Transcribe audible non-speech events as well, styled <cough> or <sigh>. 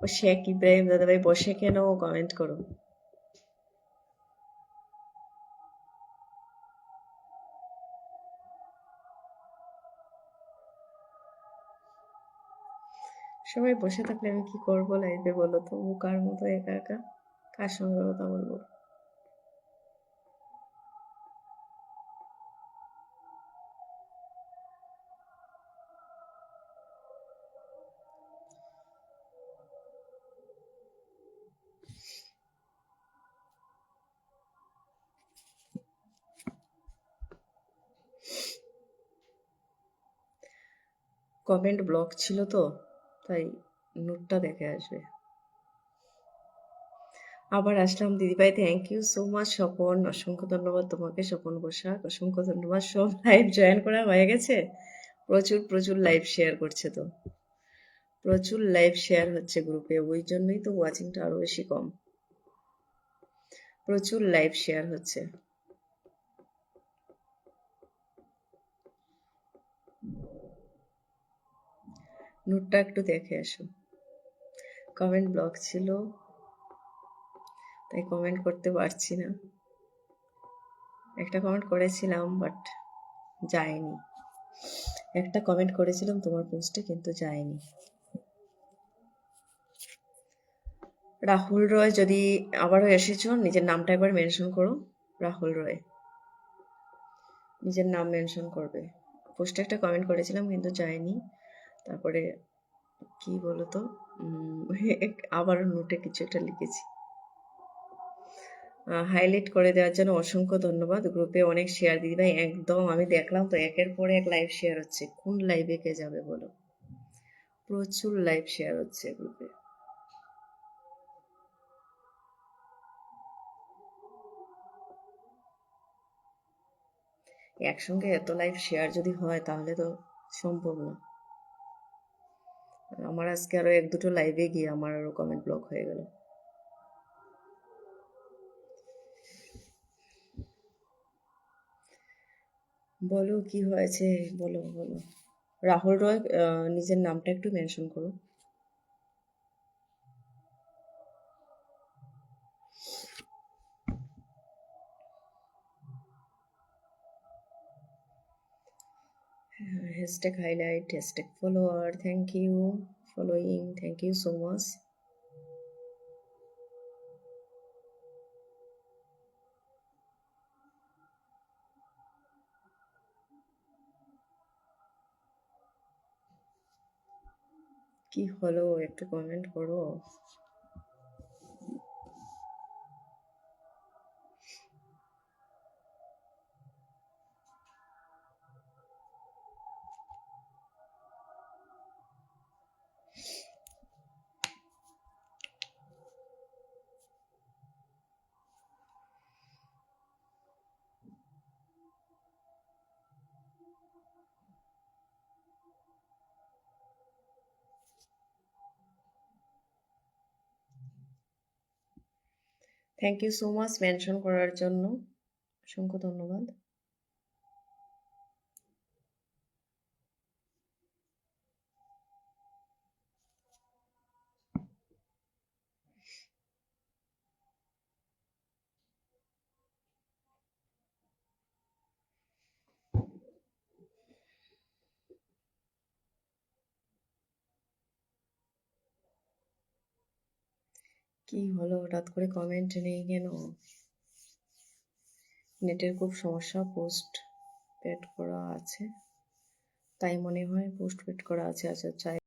ও শেখ ইব্রাহিম দাদাভাই বসে কেন? কমেন্ট করো। সবাই বসে থাকলে আমি কি করব লাইভে বলো তো? কার মতো একা একা? কার সঙ্গে কথা বলব? কমেন্ট ব্লক ছিল তো, তাই নোটটা দেখে আসবে। আবার আসলাম দিদিভাই thank you so much Swapan. অসংখ্য ধন্যবাদ তোমাকে, স্বপন বসাক। অসংখ্য ধন্যবাদ, সব লাইভ জয়েন করা হয়ে গেছে। প্রচুর প্রচুর লাইভ শেয়ার করছে তো। প্রচুর লাইভ শেয়ার হচ্ছে গ্রুপে ওই জন্যই তো ওয়াচিংটা আরও বেশি কম। প্রচুর লাইভ শেয়ার হচ্ছে। নোটটা একটু দেখে আসো। কমেন্ট ব্লক ছিল। তাই কমেন্ট করতে পারছি না। একটা কমেন্ট করেছিলাম বাট যায়নি। একটা কমেন্ট করেছিলাম, তোমার পোস্টে কিন্তু যায়নি। রাহুল রয় যদি আবারও এসেছ, নিজের নামটা একবার মেনশন করো। রাহুল রয়। নিজের নাম মেনশন করবে। পোস্টে একটা কমেন্ট করেছিলাম, কিন্তু যায়নি। তারপরে কি বলতো? <laughs> আবারও নোটে কিছু একটা লিখেছি। হাইলাইট করে দেওয়ার জন্য অসংখ্য ধন্যবাদ। গ্রুপে অনেক শেয়ার দিদি ভাই, একদম আমি দেখলাম তো, একের পরে এক লাইভ শেয়ার হচ্ছে। কোন লাইভে কে যাবে বলো? প্রচুর লাইভ শেয়ার হচ্ছে গ্রুপে একসঙ্গে এত লাইভ শেয়ার যদি হয় তাহলে তো সম্ভব না। আমার আজকে আরও এক দুটো লাইভে গিয়ে আমার আরও কমেন্ট ব্লক হয়ে গেল। বলো কি হয়েছে? বলো বলো। রাহুল রয় নিজের নামটা একটু মেনশন করো। Hashtag highlight hashtag follower thank you following thank you so much কি হলো একটু কমেন্ট করো thank you so much mention করার জন্য। অসংখ্য ধন্যবাদ। কি হলো? হঠাৎ করে কমেন্ট নেই কেন? নেটের খুব সমস্যা পোস্ট পেড করা আছে। তাই মনে হয় পোস্ট পেড করা আছে আচ্ছা চাই